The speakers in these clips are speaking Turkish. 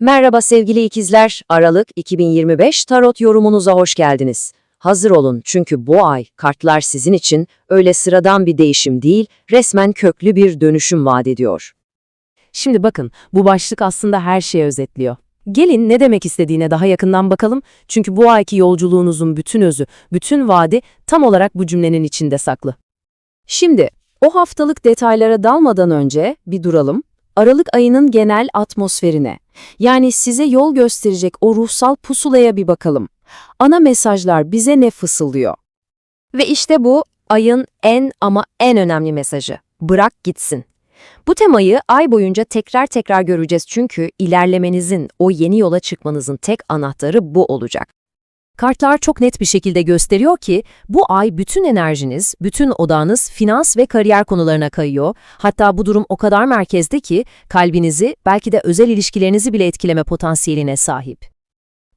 Merhaba sevgili ikizler, Aralık 2025 Tarot yorumunuza hoş geldiniz. Hazır olun çünkü bu ay kartlar sizin için öyle sıradan bir değişim değil, resmen köklü bir dönüşüm vaat ediyor. Şimdi bakın, bu başlık aslında her şeyi özetliyor. Gelin ne demek istediğine daha yakından bakalım çünkü bu ayki yolculuğunuzun bütün özü, bütün vaadi tam olarak bu cümlenin içinde saklı. Şimdi, o haftalık detaylara dalmadan önce bir duralım. Aralık ayının genel atmosferine, yani size yol gösterecek o ruhsal pusulaya bir bakalım. Ana mesajlar bize ne fısıldıyor? Ve işte bu ayın en ama en önemli mesajı. Bırak gitsin. Bu temayı ay boyunca tekrar tekrar göreceğiz çünkü ilerlemenizin, o yeni yola çıkmanızın tek anahtarı bu olacak. Kartlar çok net bir şekilde gösteriyor ki bu ay bütün enerjiniz, bütün odağınız finans ve kariyer konularına kayıyor. Hatta bu durum o kadar merkezde ki kalbinizi, belki de özel ilişkilerinizi bile etkileme potansiyeline sahip.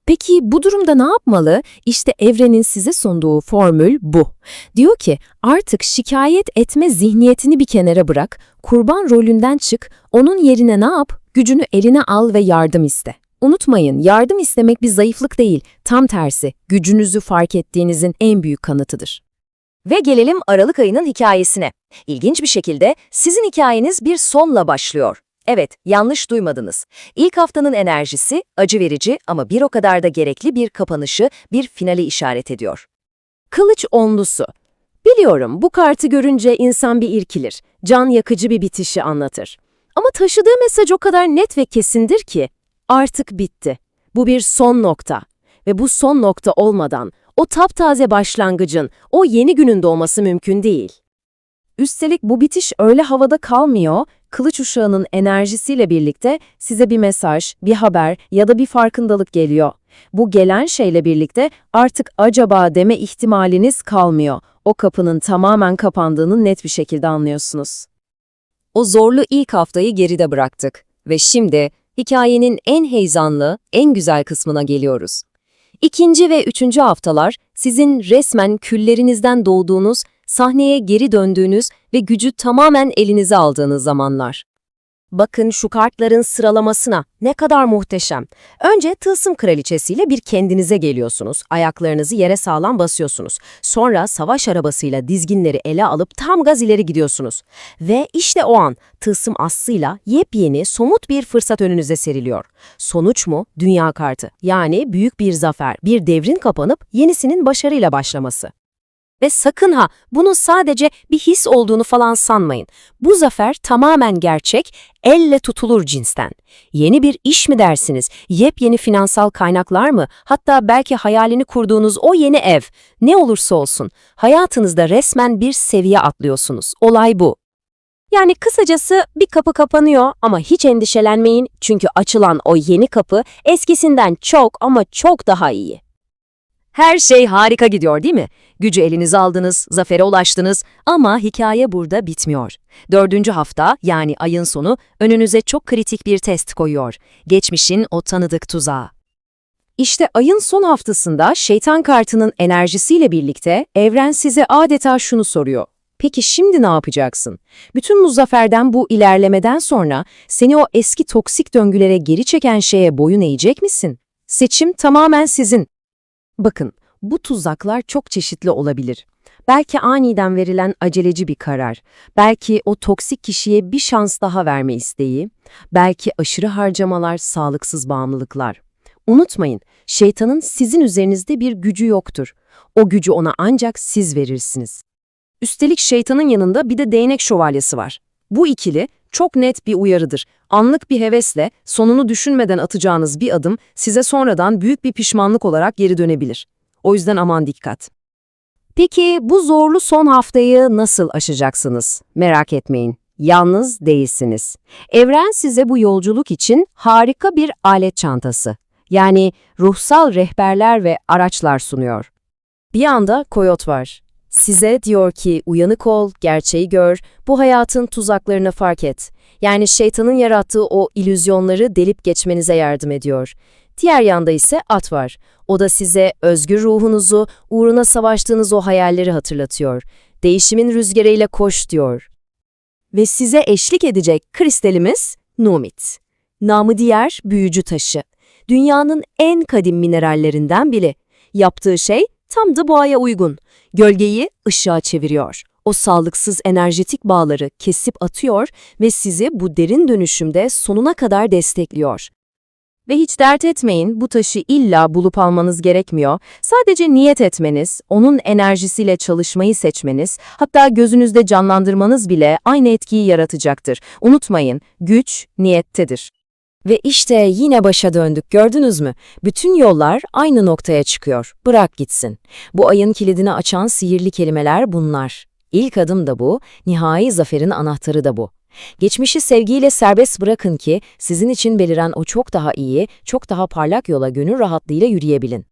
Peki bu durumda ne yapmalı? İşte evrenin size sunduğu formül bu. Diyor ki artık şikayet etme zihniyetini bir kenara bırak, kurban rolünden çık, onun yerine ne yap? Gücünü eline al ve yardım iste. Unutmayın, yardım istemek bir zayıflık değil, tam tersi, gücünüzü fark ettiğinizin en büyük kanıtıdır. Ve gelelim Aralık ayının hikayesine. İlginç bir şekilde sizin hikayeniz bir sonla başlıyor. Evet, yanlış duymadınız. İlk haftanın enerjisi acı verici ama bir o kadar da gerekli bir kapanışı, bir finali işaret ediyor. Kılıç onlusu. Biliyorum bu kartı görünce insan bir irkilir, can yakıcı bir bitişi anlatır. Ama taşıdığı mesaj o kadar net ve kesindir ki artık bitti. Bu bir son nokta. Ve bu son nokta olmadan o taptaze başlangıcın, o yeni günün doğması mümkün değil. Üstelik bu bitiş öyle havada kalmıyor, kılıç uşağının enerjisiyle birlikte size bir mesaj, bir haber ya da bir farkındalık geliyor. Bu gelen şeyle birlikte artık acaba deme ihtimaliniz kalmıyor. O kapının tamamen kapandığını net bir şekilde anlıyorsunuz. O zorlu ilk haftayı geride bıraktık ve şimdi hikayenin en heyecanlı, en güzel kısmına geliyoruz. İkinci ve üçüncü haftalar sizin resmen küllerinizden doğduğunuz, sahneye geri döndüğünüz ve gücü tamamen elinize aldığınız zamanlar. Bakın şu kartların sıralamasına ne kadar muhteşem. Önce tılsım kraliçesiyle bir kendinize geliyorsunuz. Ayaklarınızı yere sağlam basıyorsunuz. Sonra savaş arabasıyla dizginleri ele alıp tam gaz ileri gidiyorsunuz. Ve işte o an tılsım aslıyla yepyeni somut bir fırsat önünüze seriliyor. Sonuç mu? Dünya kartı. Yani büyük bir zafer, bir devrin kapanıp yenisinin başarıyla başlaması. Ve sakın ha bunun sadece bir his olduğunu falan sanmayın. Bu zafer tamamen gerçek, elle tutulur cinsten. Yeni bir iş mi dersiniz, yepyeni finansal kaynaklar mı, hatta belki hayalini kurduğunuz o yeni ev, ne olursa olsun hayatınızda resmen bir seviye atlıyorsunuz. Olay bu. Yani kısacası bir kapı kapanıyor ama hiç endişelenmeyin çünkü açılan o yeni kapı eskisinden çok ama çok daha iyi. Her şey harika gidiyor değil mi? Gücü elinize aldınız, zafere ulaştınız ama hikaye burada bitmiyor. Dördüncü hafta yani ayın sonu önünüze çok kritik bir test koyuyor. Geçmişin o tanıdık tuzağı. İşte ayın son haftasında şeytan kartının enerjisiyle birlikte evren size adeta şunu soruyor. Peki şimdi ne yapacaksın? Bütün bu zaferden bu ilerlemeden sonra seni o eski toksik döngülere geri çeken şeye boyun eğecek misin? Seçim tamamen sizin. Bakın, bu tuzaklar çok çeşitli olabilir. Belki aniden verilen aceleci bir karar, belki o toksik kişiye bir şans daha verme isteği, belki aşırı harcamalar, sağlıksız bağımlılıklar. Unutmayın, şeytanın sizin üzerinizde bir gücü yoktur. O gücü ona ancak siz verirsiniz. Üstelik şeytanın yanında bir de değnek şövalyesi var. Bu ikili çok net bir uyarıdır. Anlık bir hevesle, sonunu düşünmeden atacağınız bir adım size sonradan büyük bir pişmanlık olarak geri dönebilir. O yüzden aman dikkat. Peki bu zorlu son haftayı nasıl aşacaksınız? Merak etmeyin. Yalnız değilsiniz. Evren size bu yolculuk için harika bir alet çantası. Yani ruhsal rehberler ve araçlar sunuyor. Bir anda koyot var. Size diyor ki uyanık ol, gerçeği gör, bu hayatın tuzaklarını fark et. Yani şeytanın yarattığı o ilüzyonları delip geçmenize yardım ediyor. Diğer yanda ise at var. O da size özgür ruhunuzu, uğruna savaştığınız o hayalleri hatırlatıyor. Değişimin rüzgarıyla koş diyor. Ve size eşlik edecek kristalimiz Numit. Namı diğer büyücü taşı. Dünyanın en kadim minerallerinden biri. Yaptığı şey tam da boğaya uygun. Gölgeyi ışığa çeviriyor. O sağlıksız enerjetik bağları kesip atıyor ve sizi bu derin dönüşümde sonuna kadar destekliyor. Ve hiç dert etmeyin, bu taşı illa bulup almanız gerekmiyor. Sadece niyet etmeniz, onun enerjisiyle çalışmayı seçmeniz, hatta gözünüzde canlandırmanız bile aynı etkiyi yaratacaktır. Unutmayın, güç niyettedir. Ve işte yine başa döndük gördünüz mü? Bütün yollar aynı noktaya çıkıyor. Bırak gitsin. Bu ayın kilidini açan sihirli kelimeler bunlar. İlk adım da bu, nihai zaferin anahtarı da bu. Geçmişi sevgiyle serbest bırakın ki sizin için beliren o çok daha iyi, çok daha parlak yola gönül rahatlığıyla yürüyebilin.